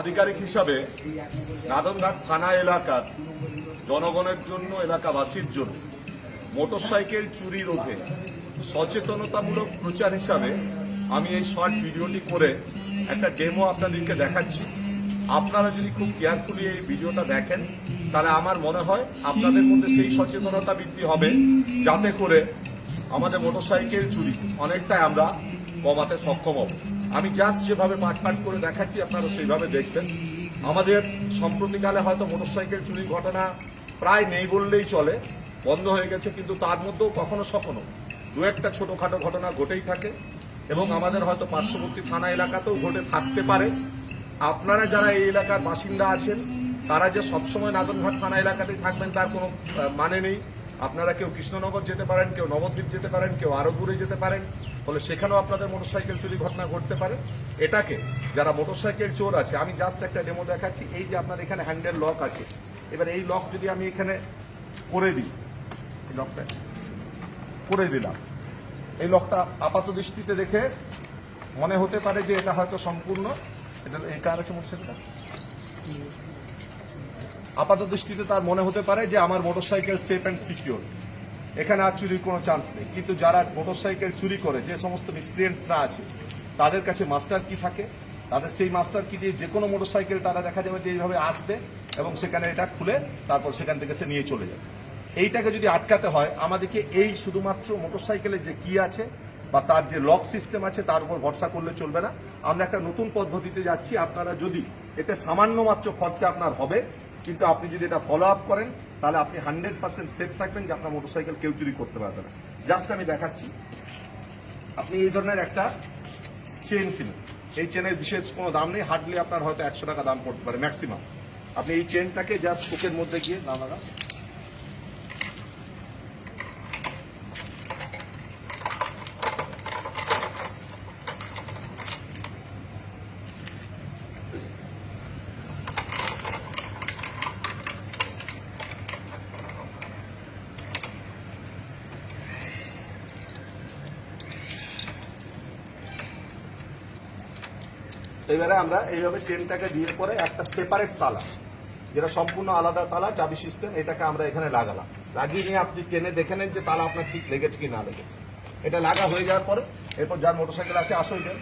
আধিকারিক হিসাবে নাদনঘাট থানা এলাকার জনগণের জন্য, এলাকাবাসীর জন্য মোটরসাইকেল চুরি রোধে সচেতনতামূলক প্রচার হিসাবে আমি এই শর্ট ভিডিওটি করে একটা ডেমো আপনাদেরকে দেখাচ্ছি। আপনারা যদি খুব কেয়ারফুলি এই ভিডিওটা দেখেন, তাহলে আমার মনে হয় আপনাদের মধ্যে সেই সচেতনতা বৃদ্ধি হবে, যাতে করে আমাদের মোটরসাইকেল চুরি অনেকটাই আমরা কমাতে সক্ষম হব। আমি জাস্ট যেভাবে পাট পাট করে দেখাচ্ছি, আপনারা সেইভাবে দেখবেন। আমাদের সম্প্রতিকালে হয়তো মোটরসাইকেল চুরির ঘটনা প্রায় নেই বললেই চলে, বন্ধ হয়ে গেছে, কিন্তু তার মধ্যেও কখনো সখনো দু একটা ছোটোখাটো ঘটনা ঘটেই থাকে এবং আমাদের হয়তো পার্শ্ববর্তী থানা এলাকাতেও ঘটে থাকতে পারে। আপনারা যারা এই এলাকার বাসিন্দা আছেন, তারা যে সবসময় নাদনঘাট থানা এলাকাতেই থাকবেন, তার কোনো মানে নেই। আপনারা কেউ কৃষ্ণনগর যেতে পারেন, কেউ নবদ্বীপ যেতে পারেন, কেউ আরও দূরে যেতে পারেন। ফলে সেখানেও আপনাদের মোটরসাইকেল চুরি ঘটনা ঘটতে পারে। এটাকে যারা মোটরসাইকেল চোর আছে, আমি জাস্ট একটা ডেমো দেখাচ্ছি। এই যে আপনার এখানে হ্যান্ডেল লক আছে। এবার এই লক যদি আমি এখানে করে দিই লকটা করে দিলাম। এই লকটা আপাত দৃষ্টিতে দেখে মনে হতে পারে যে এটা হয়তো সম্পূর্ণ। এটা এই কার আছে মোটরসাইকেলটা? আপাত দৃষ্টিতে তার মনে হতে পারে যে আমার মোটরসাইকেল সেফ অ্যান্ড সিকিউর এখানে আর চুরির কোনো চান্স নেই। কিন্তু যারা মোটরসাইকেল চুরি করে, যে সমস্ত মিসক্রিয়েন্টসরা আছে, তাদের কাছে মাস্টার কি থাকে? তাদের সেই মাস্টার কি দিয়ে যে কোনো মোটরসাইকেল তারা দেখা যাবে যে এইভাবে আসবে এবং সেখানে এটা খুলে তারপর সেখান থেকে সে নিয়ে চলে যাবে। এইটাকে যদি আটকাতে হয়, আমাদেরকে এই শুধুমাত্র মোটরসাইকেলের যে কি আছে বা তার যে লক সিস্টেম আছে, তার উপর ভরসা করলে চলবে না। আমরা একটা নতুন পদ্ধতিতে যাচ্ছি। আপনারা যদি এতে সামান্য মাত্র খরচা আপনার হবে, কিন্তু আপনি যদি এটা ফলো আপ করেন তাহলে আপনি হান্ড্রেড পার্সেন্ট সেফ থাকবেন যে আপনার মোটরসাইকেল কেউ চুরি করতে পারবে না। জাস্ট আমি দেখাচ্ছি। আপনি এই ধরনের একটা চেন কিনুন। এই চেনের বিশেষ কোনো দাম নেই। হার্ডলি আপনার হয়তো একশো টাকা দাম পড়তে পারে ম্যাক্সিমাম আপনি এই চেনটাকে জাস্ট বুকের মধ্যে গিয়ে না এবারে আমরা এইভাবে চেনটাকে দিয়ে পরে একটা সেপারেট তালা, যেটা সম্পূর্ণ আলাদা তালা, চাবি সিস্টেম এটাকে আমরা এখানে লাগালাম। লাগিয়ে নিয়ে আপনি টেনে দেখে নেন যে তালা আপনার ঠিক লেগেছে কি না লেগেছে। এটা লাগা হয়ে যাওয়ার পরে, এরপর যার মোটরসাইকেল আছে, আসো এটা।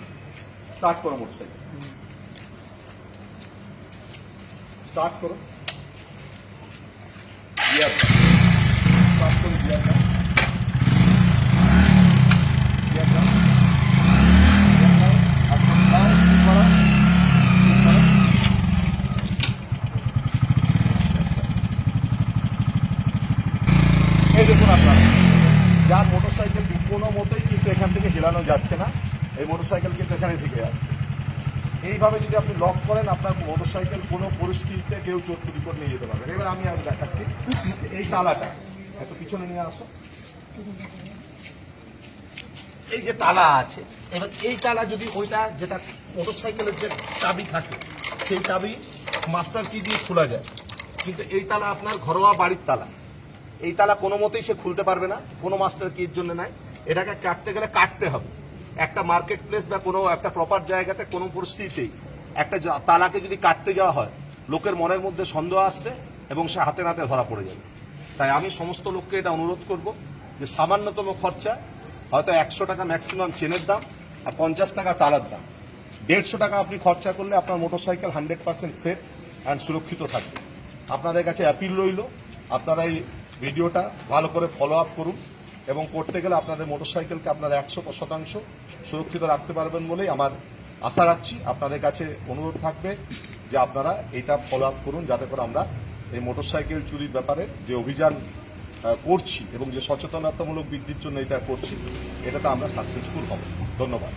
স্টার্ট করো মোটরসাইকেল স্টার্ট করো। গিয়ার স্টার্ট করো গিয়ার দেখুন আপনারা, যার মোটরসাইকেল কোনো মতেই কিন্তু এখান থেকে হেলানো যাচ্ছে না, এই মোটরসাইকেল কিন্তু এখানে থেকে যাচ্ছে। এইভাবে যদি আপনি লক করেন, আপনার মোটরসাইকেল কোনো পরিস্থিতিতে কেউ চোর চুরি করে নিয়ে যেতে পারবেন এবার আমি আজ দেখাচ্ছি এই তালাটা। এত পিছনে নিয়ে আসো। এই যে তালা আছে, এবার এই তালা যদি ওইটা যেটা মোটরসাইকেলের যে চাবি থাকে, সেই চাবি মাস্টার কি দিয়ে খোলা যায়? কিন্তু এই তালা আপনার ঘরোয়া বাড়ির তালা। এই তালা কোনো মতেই সে খুলতে পারবে না, কোনো মাস্টার কির জন্য নাই। এটাকে কাটতে গেলে কাটতে হবে। একটা মার্কেট প্লেস বা কোনো একটা প্রপার জায়গাতে কোনো পরিস্থিতিতেই একটা তালাকে যদি কাটতে যাওয়া হয়, লোকের মনের মধ্যে সন্দেহ আসবে এবং সে হাতে নাতে ধরা পড়ে যাবে। তাই আমি সমস্ত লোককে এটা অনুরোধ করব যে সামান্যতম খরচা, হয়তো একশো টাকা ম্যাক্সিমাম চেনের দাম আর পঞ্চাশ টাকা তালার দাম। দেড়শো টাকা আপনি খরচা করলে আপনার motorcycle hundred percent safe and সুরক্ষিত থাকবে। আপনাদের কাছে অ্যাপিল রইল। আপনারা এই ভিডিওটা ভালো করে ফলো আপ করুন এবং করতে গেলে আপনাদের মোটরসাইকেলকে আপনারা একশো শতাংশ সুরক্ষিত রাখতে পারবেন বলেই আমার আশা রাখছি। আপনাদের কাছে অনুরোধ থাকবে যে আপনারা এটা ফলো আপ করুন যাতে করে আমরা এই মোটরসাইকেল চুরির ব্যাপারে যে অভিযান করছি এবং যে সচেতনতামূলক বৃদ্ধির জন্য এটা করছি, এটাতে আমরা সাকসেসফুল হব। ধন্যবাদ।